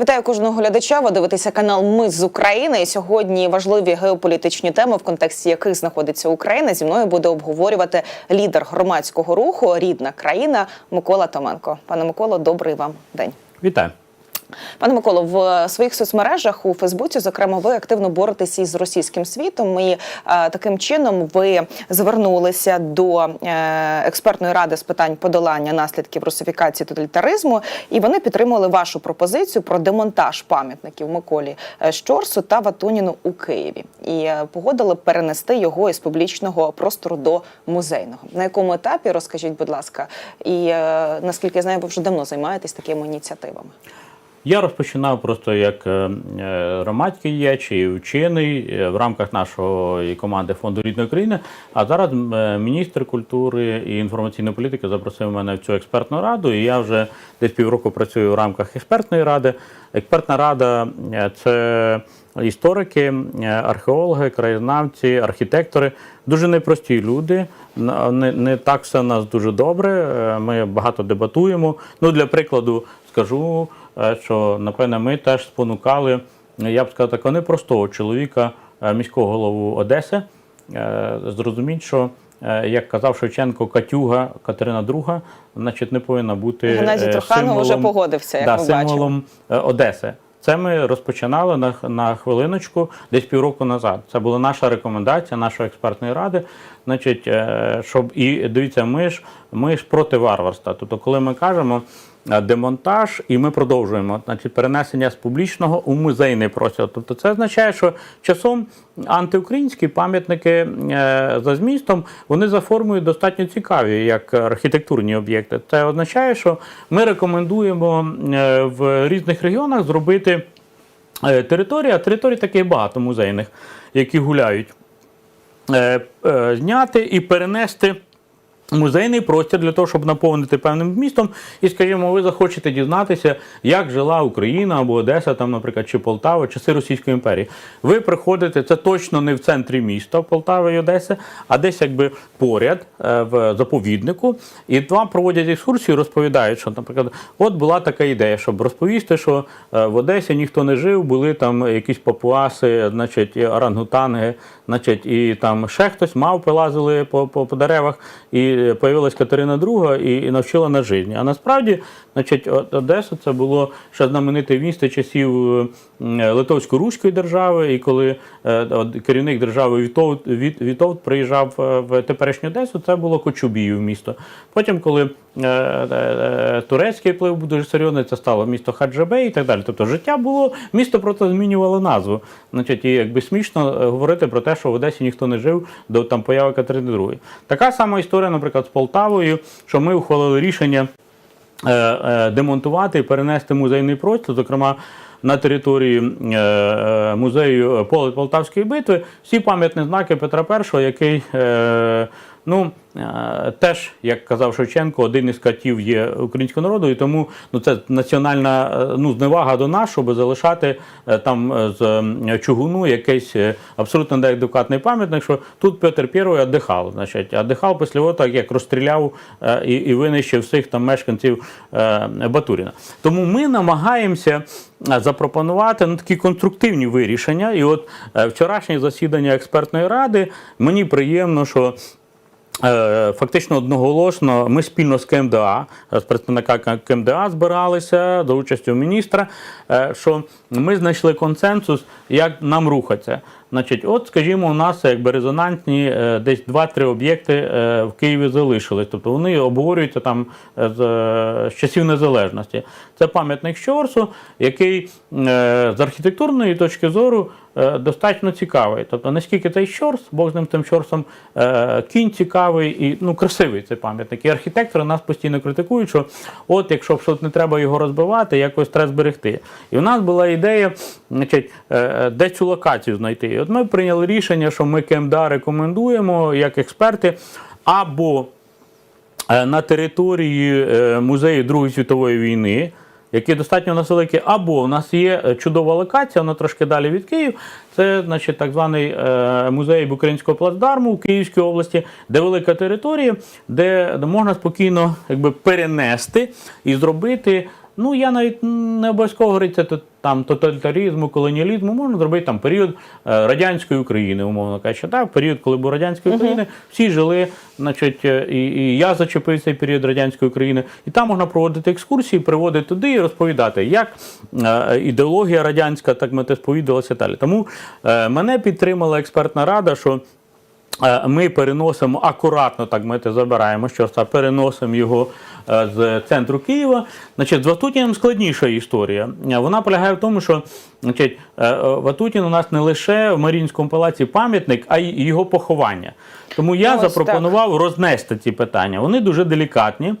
Вітаю кожного глядача. Ви дивитеся канал Ми з України. І сьогодні важливі геополітичні теми, в контексті яких знаходиться Україна. Зі мною буде обговорювати лідер громадського руху Рідна країна Микола Томенко. Пане Миколо, добрий вам день. Вітаю. Пане Миколо, в своїх соцмережах у Фейсбуці, зокрема, ви активно боретеся із російським світом. І е, таким чином ви звернулися до е, експертної ради з питань подолання наслідків русифікації тоталітаризму, і вони підтримали вашу пропозицію про демонтаж пам'ятників Миколі е, Щорсу та Ватуніну у Києві і е, погодили перенести його із публічного простору до музейного. На якому етапі розкажіть, будь ласка, і е, наскільки я знаю, ви вже давно займаєтесь такими ініціативами. Я розпочинав просто як е, е, громадський діяч і вчений е, в рамках нашої команди фонду рідної країни. А зараз міністр культури і інформаційної політики запросив мене в цю експертну раду. І я вже десь півроку працюю в рамках експертної ради. Експертна рада це історики, археологи, краєзнавці, архітектори. Дуже непрості люди. Не, не так все нас дуже добре. Ми багато дебатуємо. Ну, для прикладу, скажу, що напевне ми теж спонукали, я б сказав, такого непростого чоловіка, е, міського голову Одеси. Е, Зрозуміть, що е, як казав Шевченко, Катюга Катерина II, значить, не повинна бути Геннадій е, Труханов вже погодився, як да, ми символом е, Одеси. Це ми розпочинали на, на хвилиночку десь півроку назад. Це була наша рекомендація нашої експертної ради. Значить, е, щоб і дивіться, ми ж ми ж проти варварства. Тобто, коли ми кажемо е, демонтаж, і ми продовжуємо, значить, перенесення з публічного у музейний простір. Тобто, це означає, що часом антиукраїнські пам'ятники е, за змістом вони за формою достатньо цікаві, як архітектурні об'єкти. Це означає, що ми рекомендуємо е, в різних регіонах зробити е, території, а територій таких багато музейних, які гуляють, е, е, зняти і перенести. Музейний простір для того, щоб наповнити певним містом, і, скажімо, ви захочете дізнатися, як жила Україна або Одеса, там, наприклад, чи Полтава, часи Російської імперії. Ви приходите, це точно не в центрі міста Полтави і Одеси, а десь якби поряд е, в заповіднику. І вам проводять екскурсію, розповідають, що, наприклад, от була така ідея, щоб розповісти, що е, в Одесі ніхто не жив, були там якісь папуаси, значить, орангутанги, значить, і там ще хтось мавпи лазили по, по, по деревах, і появилась Катерина II і, і навчила на житті. А насправді, значить, Одеса це було ще знамените місто часів е, Литовсько-Руської держави, і коли е, керівник держави Вітовт, Віт, Вітовт приїжджав е, в теперішню Одесу, це було Кочубіїв місто. Потім, коли турецький вплив був дуже серйозний, це стало місто Хаджабей і так далі. Тобто життя було, місто просто змінювало назву. Значить, і якби смішно говорити про те, що в Одесі ніхто не жив до там появи Катерини II. Така сама історія, наприклад, з Полтавою, що ми ухвалили рішення е, е, демонтувати і перенести музейний простір, зокрема. На території е, е, музею Полтавської битви всі пам'ятні знаки Петра І, який е, ну, теж, як казав Шевченко, один із катів є українського народу, і тому ну, це національна ну, зневага до нас, щоб залишати там з чугуну якийсь абсолютно неадекватний пам'ятник, що тут Петр І віддихав. Значить, віддихав після того, так як розстріляв і, і винищив всіх там мешканців Батуріна. Тому ми намагаємося запропонувати ну, такі конструктивні вирішення. І от е, вчорашнє засідання експертної ради мені приємно, що. Е, Фактично одноголосно ми спільно з КМДА, з представника КМДА збиралися за участю міністра, е, що ми знайшли консенсус, як нам рухатися. Значить, от, скажімо, у нас якби резонансні е, десь 2-3 об'єкти е, в Києві залишились. Тобто вони обговорюються там е, з, з часів незалежності. Це пам'ятник Щорсу, який з архітектурної точки зору достатньо цікавий. Тобто, наскільки цей Щорс, Бог з ним тим Щорсом, кінь цікавий і ну, красивий цей пам'ятник. І архітектори нас постійно критикують, що от якщо б не треба його розбивати, якось треба зберегти. І в нас була ідея, значить, е, де цю локацію знайти. От ми прийняли рішення, що ми КМДА рекомендуємо як експерти або е, на території е, музею Другої світової війни, які достатньо у або у нас є е, чудова локація, вона трошки далі від Києва. Це значить, так званий музей Українського плацдарму в Київській області, де велика територія, де можна спокійно якби, перенести і зробити Ну, я навіть не обов'язково говорити це там тоталітаризму, колоніалізму, можна зробити там період е, радянської України, умовно кажучи. Так, період, коли був радянської України, всі жили, значить, е, і, і я зачепив цей період радянської України. І там можна проводити екскурсії, приводити туди і розповідати, як е, ідеологія радянська так мете сповідувалася далі. Тому е, мене підтримала експертна рада, що. Е, Ми переносимо акуратно, так ми це забираємо щорса, переносимо його е, з центру Києва. Значить, з Ватутіним складніша історія. Вона полягає в тому, що значить, е, Ватутін у нас не лише в Марінському палаці пам'ятник, а й його поховання. Тому я Ось запропонував рознести ці питання. Вони дуже делікатні.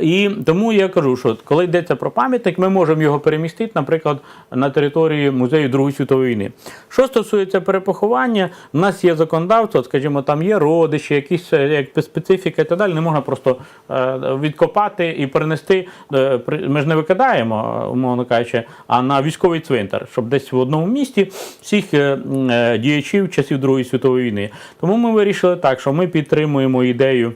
І тому я кажу, що коли йдеться про пам'ятник, ми можемо його перемістити, наприклад, на території музею Другої світової війни. Що стосується перепоховання, в нас є законодавство, скажімо, там є родичі, якісь е, як специфіка і так далі. Не можна просто е, відкопати і перенести. е, Ми ж не викидаємо, умовно кажучи, а на військовий цвинтар, щоб десь в одному місті всіх діячів часів Другої світової війни. Тому ми вирішили так, що ми підтримуємо ідею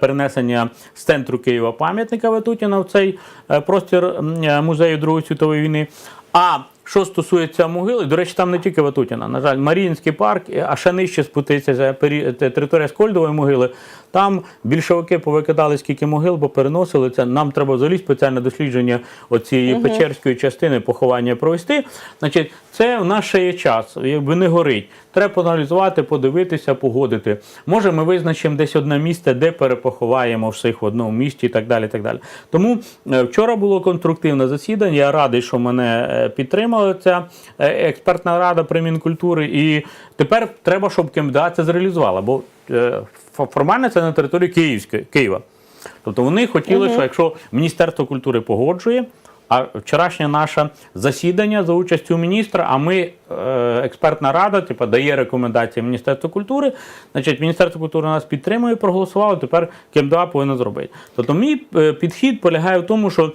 перенесення з центру Києва пам'ятника Ветутіна в цей е, простір е, музею Другої світової війни. А що стосується могили, до речі, там не тільки Ватутіна, на жаль, Маріїнський парк, е, а ще нижче спуститься територія Скольдової могили. Там більшовики повикидали скільки могил, попереносили це. Нам треба взагалі спеціальне дослідження оцієї печерської частини поховання провести. Значить, це в нас ще є час, якби не горить. Треба поаналізувати, подивитися, погодити. Може, ми визначимо десь одне місце, де перепоховаємо всіх в одному місті і так далі. і Так далі. Тому е, вчора було конструктивне засідання. Я радий, що мене е, підтримала ця е, експертна рада при Мінкультури. І тепер треба, щоб КМДА це зреалізувала. Бо формально це на території Київської Києва. Тобто вони хотіли, що якщо Міністерство культури погоджує, а вчорашнє наше засідання за участю міністра, а ми, е, експертна рада, типу, дає рекомендації Міністерству культури, значить, Міністерство культури нас підтримує, проголосувало, тепер КМДА повинно зробити. Тобто мій е, підхід полягає в тому, що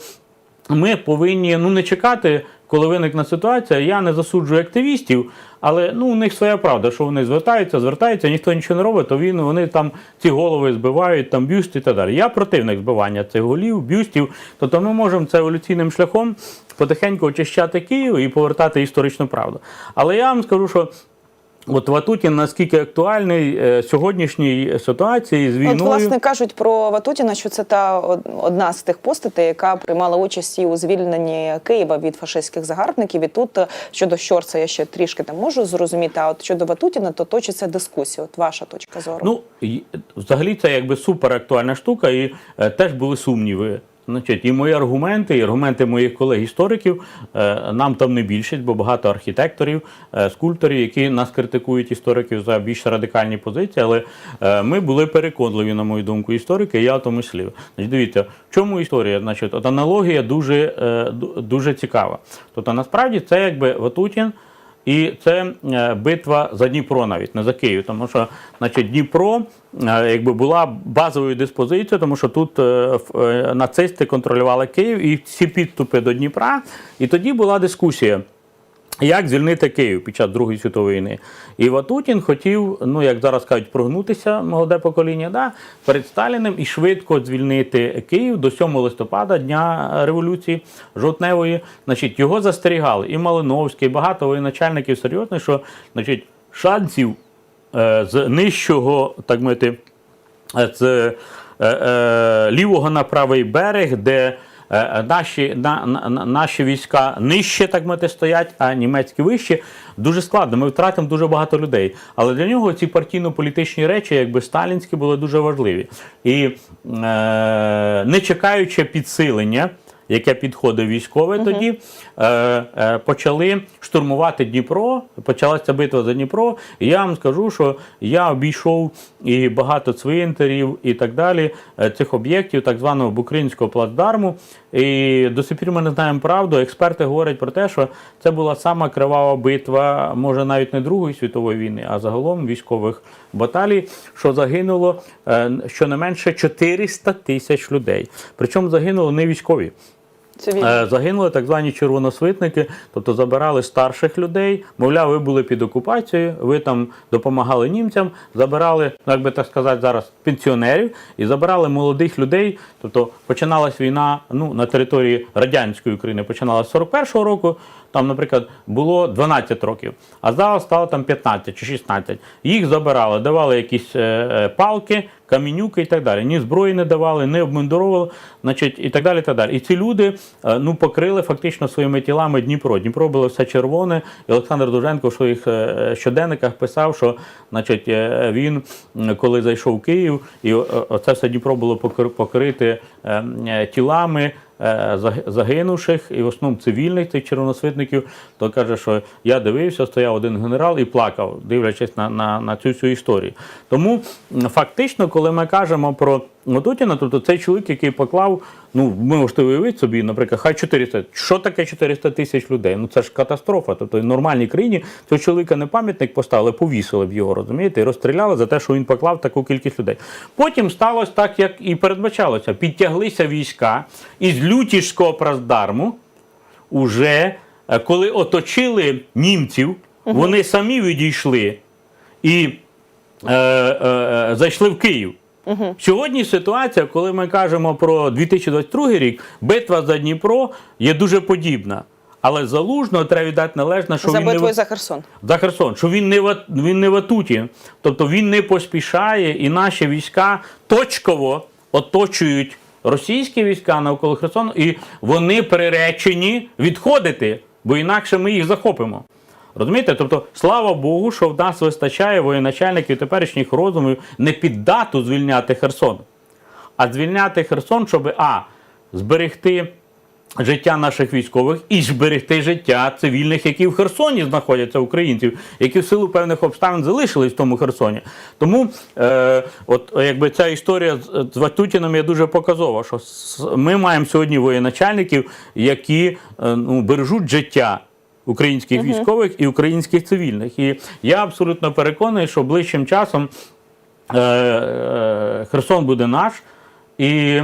ми повинні ну, не чекати, коли виникне ситуація. Я не засуджую активістів, але ну, у них своя правда, що вони звертаються, звертаються, ніхто нічого не робить, то він, вони там ці голови збивають, там бюсти і так далі. Я противник збивання цих голів, бюстів. Тобто ми можемо це еволюційним шляхом потихеньку очищати Київ і повертати історичну правду. Але я вам скажу, що. От Ватутін наскільки актуальний е, сьогоднішній ситуації з війною. От, власне кажуть про Ватутіна, що це та одна з тих постатей, яка приймала участь і у звільненні Києва від фашистських загарбників. І тут е, щодо Щорса я ще трішки там можу зрозуміти. А от щодо Ватутіна, то точиться дискусія. От ваша точка зору. Ну, взагалі це якби супер актуальна штука, і е, теж були сумніви. Значить, і мої аргументи, і аргументи моїх колег-істориків е, нам там не більшість, бо багато архітекторів, е, скульпторів, які нас критикують істориків за більш радикальні позиції. Але е, ми були переконливі, на мою думку, історики, і я в тому числі. Значить, дивіться, в чому історія? Значить, от аналогія дуже, дуже цікава. Тобто, насправді, це якби Ватутін. І це е, битва за Дніпро навіть, не за Київ, тому що значить, Дніпро е, якби була базовою диспозицією, тому що тут е, нацисти контролювали Київ і всі підступи до Дніпра. І тоді була дискусія. Як звільнити Київ під час Другої світової війни? І Ватутін хотів, ну як зараз кажуть, прогнутися молоде покоління, да, перед Сталіним і швидко звільнити Київ до 7 листопада, дня революції жовтневої. Значить, його застерігали і Малиновський, і багато воєначальників серйозно, що значить, шансів е, з нижчого, так мовити, е, з е, е, лівого на правий берег, де наші, на, на, на- наші війська нижче, так мати стоять, а німецькі вище. Дуже складно. Ми втратимо дуже багато людей. Але для нього ці партійно-політичні речі, якби сталінські, були дуже важливі. І е, не чекаючи підсилення. Яке підходив військове тоді, е, е, почали штурмувати Дніпро. Почалася битва за Дніпро. І я вам скажу, що я обійшов і багато цвинтарів і так далі, е, цих об'єктів, так званого Букринського плацдарму. І до сих пір ми не знаємо правду. Експерти говорять про те, що це була сама кривава битва, може навіть не Другої світової війни, а загалом військових баталій, що загинуло е, щонайменше 400 тисяч людей. Причому загинуло не військові. Цивільні. Е, Загинули так звані червоносвитники, тобто забирали старших людей. Мовляв, ви були під окупацією, ви там допомагали німцям, забирали, ну, як би так сказати, зараз пенсіонерів і забирали молодих людей. Тобто починалась війна ну, на території радянської України, починалася з 41-го року. Там, наприклад, було 12 років, а зараз стало там 15 чи 16. Їх забирали, давали якісь е, е, палки, камінюки і так далі. Ні зброї не давали, не обмундировували, значить, і так далі. І, так далі. і ці люди е, ну, покрили фактично своїми тілами Дніпро. Дніпро було все червоне. І Олександр Дуженко в своїх щоденниках писав, що значить, він, коли зайшов в Київ, і е, оце все Дніпро було покр- покрите е, е, тілами. Е, заг- Загинувших і в основному цивільних цих червоносвитників, то каже, що я дивився, стояв один генерал і плакав, дивлячись на, на, на цю всю історію. Тому фактично, коли ми кажемо про Матутіна, тобто цей чоловік, який поклав, ну ви можете уявити собі, наприклад, хай 400. Що таке 400 тисяч людей? Ну це ж катастрофа. Тобто в нормальній країні цього чоловіка не пам'ятник поставили, повісили б його, розумієте, і розстріляли за те, що він поклав таку кількість людей. Потім сталося так, як і передбачалося. Підтяглися війська із Лютішського плацдарму, уже е, коли оточили німців, вони самі відійшли і е, е, зайшли в Київ. Сьогодні ситуація, коли ми кажемо про 2022 рік, битва за Дніпро є дуже подібна. Але залужно треба віддати належне, що за він битвою в- за Херсон. за Херсон, що він не в, він не в Атуті. Тобто він не поспішає, і наші війська точково оточують російські війська навколо Херсону, і вони приречені відходити, бо інакше ми їх захопимо. Розумієте? Тобто, слава Богу, що в нас вистачає воєначальників теперішніх розумів не під дату звільняти Херсон, а звільняти Херсон, щоб а. зберегти життя наших військових і зберегти життя цивільних, які в Херсоні знаходяться, українців, які в силу певних обставин залишились в тому Херсоні. Тому е, от якби ця історія з, Ватутіном є дуже показова, що ми маємо сьогодні воєначальників, які е, ну, бережуть життя. Українських військових і українських цивільних. І я абсолютно переконаний, що ближчим часом е, е, Херсон буде наш. І е,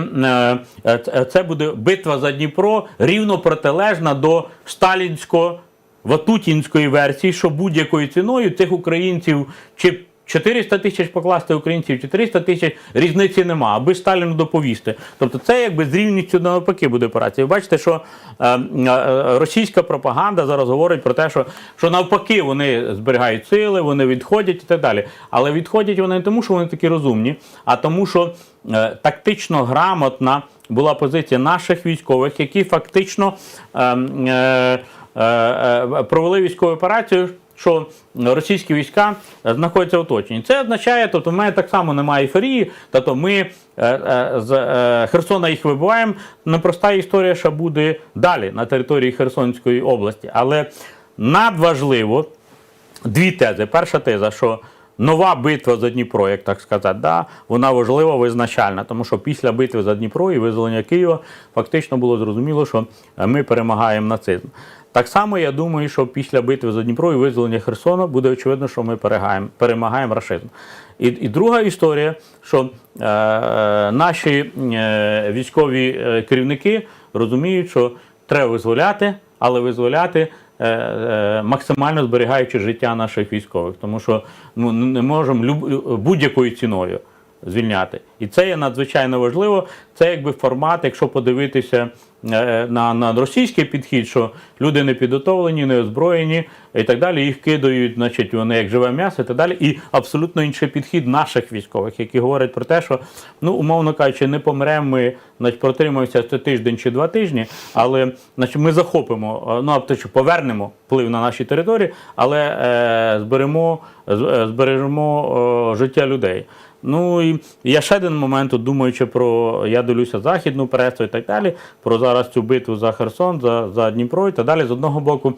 е, це буде битва за Дніпро рівно протилежна до сталінсько-ватутінської версії, що будь-якою ціною цих українців чи 400 тисяч покласти українців, чи 300 тисяч різниці нема, аби Сталіну доповісти. Тобто це якби з рівністю навпаки буде операція. Ви бачите, що е, е, російська пропаганда зараз говорить про те, що, що навпаки вони зберігають сили, вони відходять і так далі. Але відходять вони не тому, що вони такі розумні, а тому, що е, тактично грамотна була позиція наших військових, які фактично е, е, е, е, провели військову операцію. Що російські війська е, знаходяться в оточенні. Це означає, тобто в мене так само немає ейфорії, тобто ми е, е, з Херсона їх вибиваємо. Непроста історія, що буде далі на території Херсонської області. Але надважливо дві тези. Перша теза, що нова битва за Дніпро, як так сказати, да, вона важлива, визначальна, тому що після битви за Дніпро і визволення Києва фактично було зрозуміло, що ми перемагаємо нацизм. Так само я думаю, що після битви за Дніпро і визволення Херсона буде очевидно, що ми перемагаємо, рашизм. І, і друга історія, що е, наші е, військові е, керівники розуміють, що треба визволяти, але визволяти е, е, максимально зберігаючи життя наших військових, тому що ну, не можемо будь-якою ціною звільняти. І це є надзвичайно важливо. Це якби формат, якщо подивитися е, на, на російський підхід, що люди не підготовлені, не озброєні і так далі, їх кидають, значить, вони як живе м'ясо і так далі. І абсолютно інший підхід наших військових, які говорять про те, що, ну, умовно кажучи, не помремо ми, значить, протримаємося це тиждень чи два тижні, але значить, ми захопимо, е, ну, а тобто повернемо вплив на наші території, але е, зберемо, е, збережемо е, життя людей. Ну і я ще один момент, думаючи про я дивлюся західну пресу і так далі, про зараз цю битву за Херсон, за, за Дніпро і так далі. З одного боку,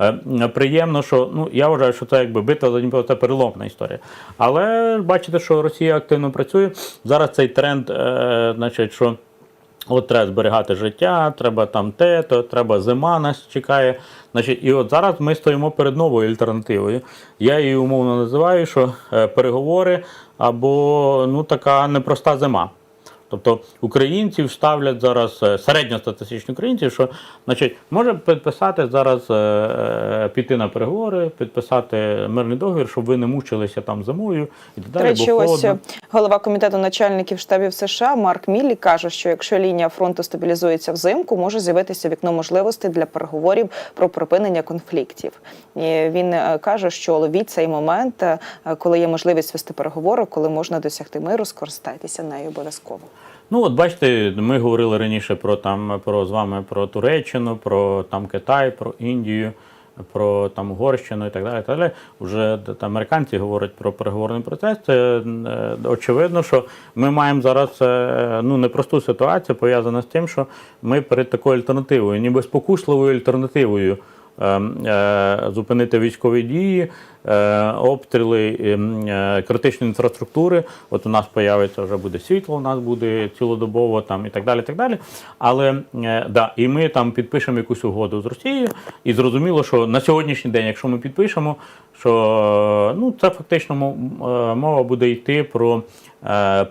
е, приємно, що ну я вважаю, що це якби битва за Дніпро це переломна історія. Але бачите, що Росія активно працює. Зараз цей тренд, е, значить, що. От треба зберігати життя, треба там те, то треба зима нас чекає. Значить, і от зараз ми стоїмо перед новою альтернативою. Я її умовно називаю, що е, переговори або ну така непроста зима. Тобто українців ставлять зараз е, середньостатистичні українці, що значить може підписати зараз е, е, піти на переговори, підписати мирний договір, щоб ви не мучилися там зимою і так далі. речі, ось голова комітету начальників штабів США Марк Міллі каже, що якщо лінія фронту стабілізується взимку, може з'явитися вікно можливостей для переговорів про припинення конфліктів. І він каже, що ловіть цей момент, коли є можливість вести переговори, коли можна досягти миру, скористайтеся нею обов'язково. Ну, от бачите, ми говорили раніше про там про з вами про Туреччину, про там Китай, про Індію, про там Угорщину і так далі. Так далі. Уже там американці говорять про переговорний процес. Це е, очевидно, що ми маємо зараз е, ну непросту ситуацію, пов'язану з тим, що ми перед такою альтернативою, ніби спокусливою альтернативою. Е, е, Зупинити військові дії, е, обстріли критичної інфраструктури. От у нас появиться вже буде світло, у нас буде цілодобово там і так далі. Так далі. Але да, і ми там підпишемо якусь угоду з Росією, і зрозуміло, що на сьогоднішній день, якщо ми підпишемо, що ну це фактично мова буде йти про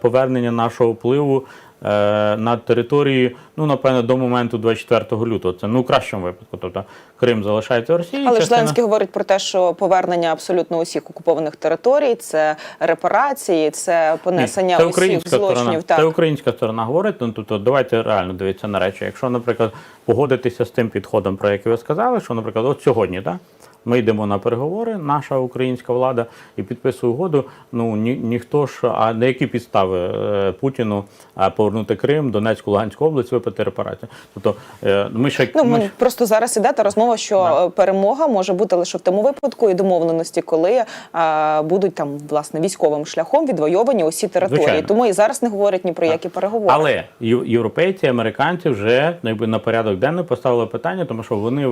повернення нашого впливу. Е, На території, ну напевно, до моменту 24 лютого. Це ну в кращому випадку. Тобто Крим залишається Росії. Але частина- Зеленський говорить про те, що повернення абсолютно усіх окупованих територій, це репарації, це понесення це усіх злочинів. сторона. Так. Це українська сторона говорить. Ну тобто давайте реально дивитися на речі. Якщо, наприклад, погодитися з тим підходом, про який ви сказали, що, наприклад, от сьогодні, так. Ми йдемо на переговори, наша українська влада і підписує угоду. Ну ні, ніхто ж, а на які підстави е, Путіну повернути Крим, Донецьку, Луганську область, випити репарації? Тобто е, ми ще Ну, ми ж- просто зараз іде та розмова, що Да. е, перемога може бути лише в тому випадку і домовленості, коли е, будуть там власне військовим шляхом відвойовані усі території. Звичайно. Тому і зараз не говорять ні про які переговори. Але європейці, американці вже ну, якби, на порядок денний поставили питання, тому що вони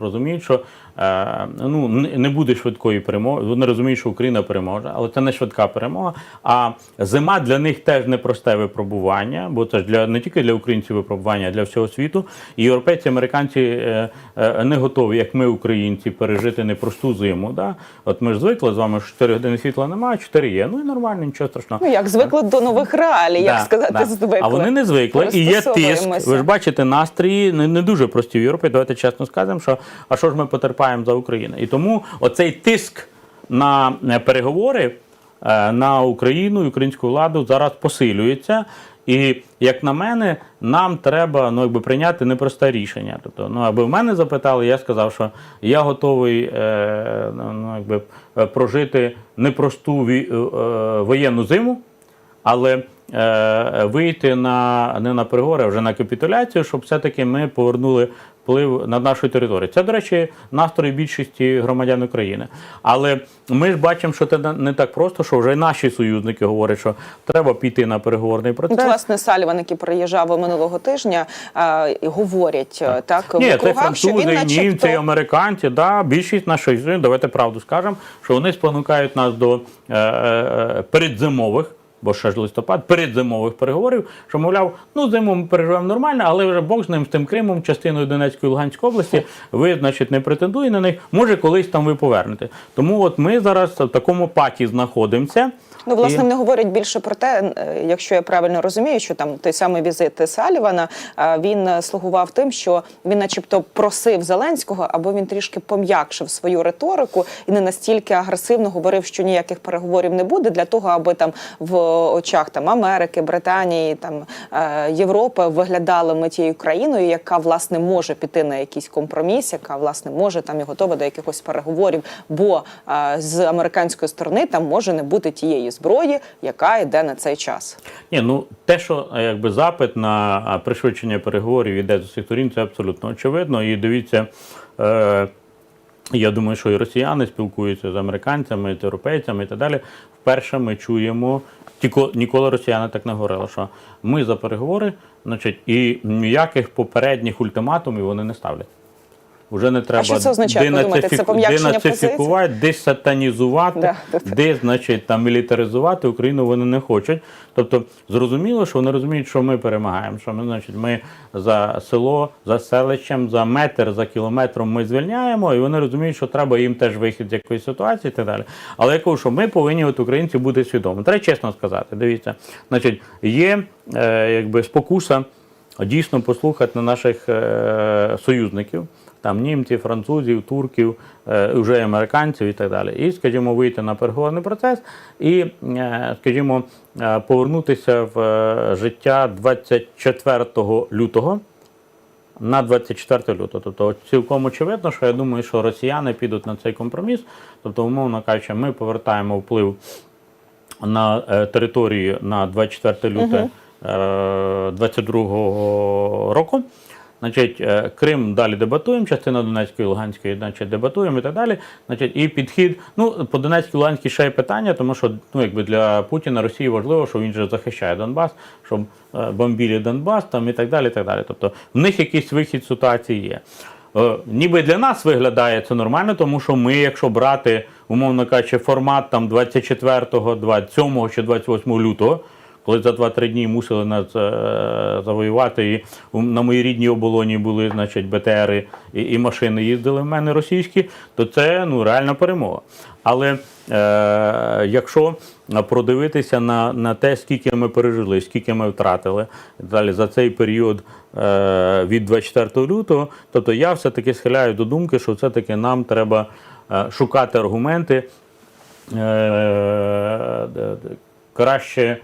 розуміють, що е, ну, не буде швидкої перемоги. Вони розуміють, що Україна переможе, але це не швидка перемога. А зима для них теж непросте випробування, бо це ж для не тільки для українців випробування, а для всього світу. І європейці, американці е, е, не готові, як ми, українці, пережити непросту зиму. Да? От ми ж звикли з вами, що 4 години світла немає, 4 є. Ну і нормально, нічого страшного. Ну як звикли до нових реалій, як Да, сказати, да. звикли. А вони не звикли. І є тиск. Ви ж бачите, настрої не, не дуже прості в Європі. Давайте чесно скажемо, що а що ж ми потерпаємо за Україну? І тому оцей тиск на е, переговори е, на Україну і українську владу зараз посилюється. І як на мене, нам треба ну, якби, прийняти непросте рішення. Тобто, ну, аби в мене запитали, я сказав, що я готовий е, ну, якби, е, прожити непросту ві- воєнну зиму, але вийти на не на переговори, а вже на капітуляцію, щоб все-таки ми повернули вплив над нашою територією. Це, до речі, настрої більшості громадян України. Але ми ж бачимо, що це не- так просто, що вже наші союзники говорять, що треба піти на переговорний процес. От, власне, Саліван, який приїжджав минулого тижня, е, говорять е, так, Ні, в це округах, що французи, він і німці, начебто... американці. Да, більшість нашої зими, давайте правду скажемо, що вони спонукають нас до е, е, передзимових. Бо ще ж листопад, передзимових переговорів, що мовляв, ну зиму ми переживемо нормально, але вже Бог з ним з тим Кримом, частиною Донецької і Луганської області, ви, значить, не претендуєте на них. Може, колись там ви повернете. Тому от ми зараз в такому паті знаходимося. Ну, власне, І- вони говорять більше про те, е, якщо я правильно розумію, що там той самий візит Салівана е, він слугував тим, що він, начебто, просив Зеленського, аби він трішки пом'якшив свою риторику і не настільки агресивно говорив, що ніяких переговорів не буде, для того, аби там в очах там Америки, Британії, там е, Європи виглядали ми тією країною, яка власне може піти на якийсь компроміс, яка власне може там і готова до якихось переговорів. Бо з американської сторони там може не бути тієї зброї, яка йде на цей час. Ні, ну те, що е, якби запит на пришвидшення переговорів іде з усіх сторін, це абсолютно очевидно. І дивіться, е, я думаю, що і росіяни спілкуються з американцями, з європейцями і так далі. Вперше ми чуємо, тільки ніколи росіяни так не говорили, що ми за переговори, значить, і ніяких попередніх ультиматумів вони не ставлять. Вже не треба що це означає, думаєте, це пом'якшення денацифікувати, десатанізувати, Да, де, значить, там мілітаризувати Україну вони не хочуть. Тобто, зрозуміло, що вони розуміють, що ми перемагаємо. Що ми, значить, ми за село, за селищем, за метр, за кілометром ми звільняємо, і вони розуміють, що треба їм теж вихід з якоїсь ситуації і так далі. Але я кажу, що ми повинні от українці бути свідомі. Треба чесно сказати. Дивіться, значить, є е, якби спокуса дійсно послухати на наших е, союзників. Там німців, французів, турків, е, вже американців і так далі. І, скажімо, вийти на переговорний процес і, е, скажімо, е, повернутися в е, життя 24 лютого на 24 лютого. Тобто цілком очевидно, що я думаю, що росіяни підуть на цей компроміс. Тобто, умовно кажучи, ми повертаємо вплив на е, території на 24 люте е, 22 року. Значить, е, Крим далі дебатуємо, частина Донецької Луганської, значить, дебатуємо і так далі. Значить, і підхід. Ну, по Донецькій Луганській ще є питання, тому що ну, якби для Путіна Росії важливо, що він же захищає Донбас, щоб е, бомбілі Донбас там і так далі. І так далі. Тобто в них якийсь вихід ситуації є. Е, Ніби для нас виглядає це нормально, тому що ми, якщо брати, умовно кажучи, формат там 24, 27 чи 28 лютого, коли за 2-3 дні мусили нас е, завоювати, і на моїй рідній оболоні були, значить, БТРи і, і машини їздили в мене російські, то це ну, реальна перемога. Але е, якщо продивитися на, на те, скільки ми пережили, скільки ми втратили далі за цей період е, від 24 лютого, тобто я все-таки схиляю до думки, що все-таки нам треба е, шукати аргументи е, краще е,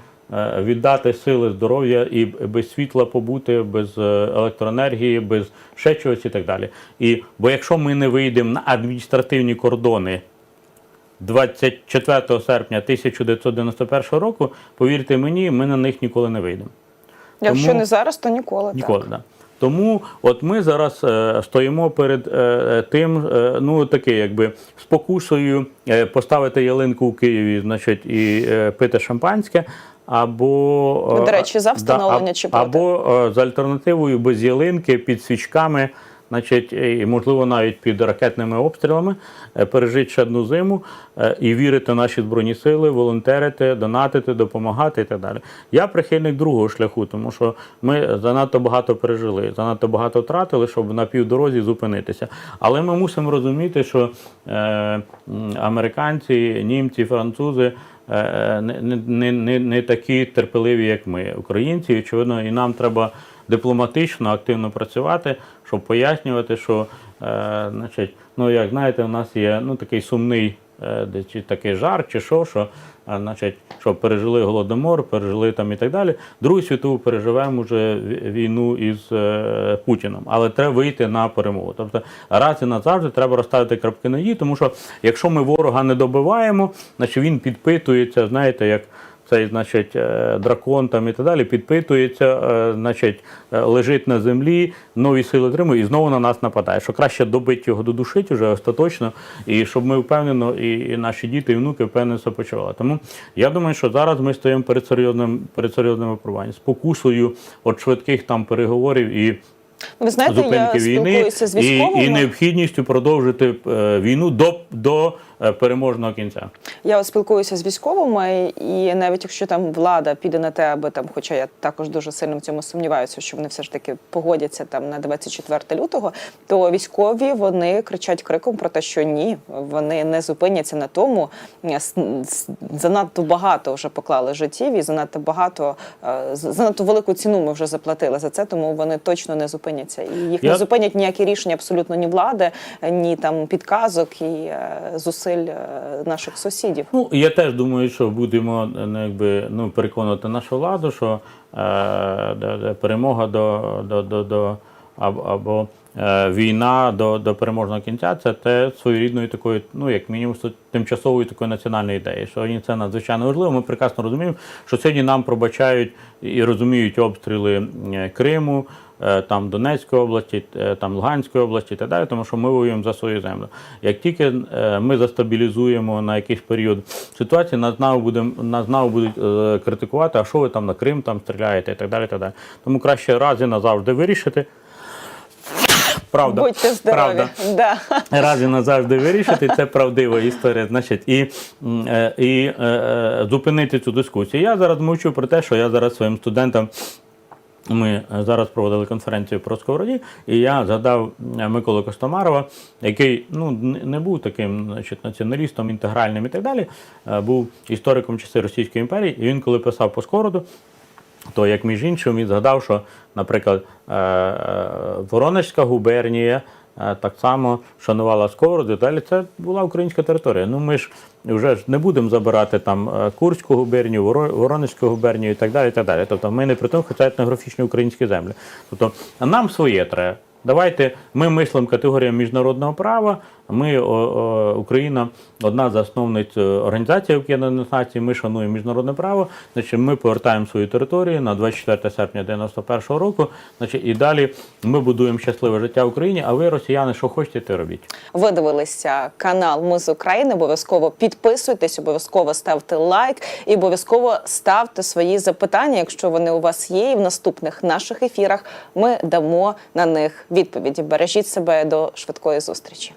віддати сили, здоров'я і без світла побути, без е, електроенергії, без ще чогось і так далі. І, бо якщо ми не вийдемо на адміністративні кордони 24 серпня 1991 року, повірте мені, ми на них ніколи не вийдемо. Якщо Тому- не зараз, то ніколи. Ніколи, так. да. Тому от ми зараз е, стоїмо перед е, тим, е, ну таке, якби спокусою е, поставити ялинку в Києві, значить, і е, пити шампанське. Або е, до речі, за встановлення аб- чи проти? або е, з альтернативою без ялинки під свічками, значить, і можливо навіть під ракетними обстрілами, е, пережити ще одну зиму е, і вірити в наші збройні сили, волонтерити, донатити, допомагати і так далі. Я прихильник другого шляху, тому що ми занадто багато пережили, занадто багато втратили, щоб на півдорозі зупинитися. Але ми мусимо розуміти, що е, американці, німці, французи. Е, Не, не, не, не, такі терпеливі, як ми, українці. Очевидно, і нам треба дипломатично, активно працювати, щоб пояснювати, що, е, значить, ну як знаєте, у нас є ну, такий сумний е, чи такий жар, чи що, що, е, значить, що пережили голодомор, пережили там і так далі. Другу світову переживемо вже війну із е, Путіном, але треба вийти на перемогу. Тобто раз і назавжди треба розставити крапки на її, тому що якщо ми ворога не добиваємо, значить він підпитується, знаєте, як цей, значить, е, дракон там і так далі, підпитується, е, значить, е, лежить на землі, нові сили отримує і знову на нас нападає. Що краще добити його, додушити вже остаточно, і щоб ми впевнено, і, наші діти, і внуки впевнено себе почували. Тому я думаю, що зараз ми стоїмо перед серйозним, перед серйозним випробуванням, спокусою от швидких там переговорів і Ви знаєте, я зупинки війни спілкуюся з і, і необхідністю продовжити е, війну до, до переможного кінця. Я от спілкуюся з військовими, і навіть якщо там влада піде на те, аби там, хоча я також дуже сильно в цьому сумніваюся, що вони все ж таки погодяться там на 24 лютого, то військові вони кричать криком про те, що ні, вони не зупиняться на тому. Занадто багато вже поклали життів, і занадто багато е, занадто велику ціну ми вже заплатили за це, тому вони точно не зупиняться. І їх Я- не зупинять ніякі рішення абсолютно ні влади, ні там підказок і е, зусиль е, наших сусідів. Ну, я теж думаю, що будемо ну, якби, ну, переконувати нашу владу, що е, перемога до, до, до, до або, е, війна до, до переможного кінця це те своєрідної такої, ну як мінімум, тимчасової такої національної ідеї. Сьогодні це надзвичайно важливо. Ми прекрасно розуміємо, що сьогодні нам пробачають і розуміють обстріли е, Криму. Е, Там Донецької області, е, там Луганської області і так далі, тому що ми воюємо за свою землю. Як тільки е, ми застабілізуємо на якийсь період ситуацію, нас знову буде нас знову будуть критикувати, а що ви там на Крим там стріляєте і так далі. І так далі. Тому краще раз і назавжди вирішити, правда. Будьте здорові. Правда. Да. Раз і назавжди вирішити, це правдива історія. Значить, і, і е, зупинити цю дискусію. Я зараз мовчу про те, що я зараз своїм студентам. Ми е, зараз проводили конференцію про сковороді, і я згадав е, Миколу Костомарова, який ну не був таким значить, націоналістом, інтегральним і так далі. е, Був істориком часи Російської імперії. І він, коли писав по скороду, то як між іншим він згадав, що, наприклад, Воронежська губернія так само шанувала Сковороду далі. Це була українська територія. Ну ми ж вже ж не будемо забирати там е, Курську губернію, Воро- Воронезьку губернію і так далі. І так далі. Тобто ми не при тому, хоча етнографічні українські землі. Тобто нам своє треба. Давайте ми мислимо категоріям міжнародного права. Ми, Україна, одна з засновниць е, Організації Об'єднаних Націй, ми шануємо міжнародне право. Значить, ми повертаємо свою територію на 24 серпня 91 року. Значить, і далі ми будуємо щасливе життя в Україні. А ви, росіяни, що хочете, те робіть. Ви дивилися канал Ми з України. Обов'язково підписуйтесь, обов'язково ставте лайк і обов'язково ставте свої запитання, якщо вони у вас є. І в наступних наших ефірах ми дамо на них відповіді. Бережіть себе до швидкої зустрічі.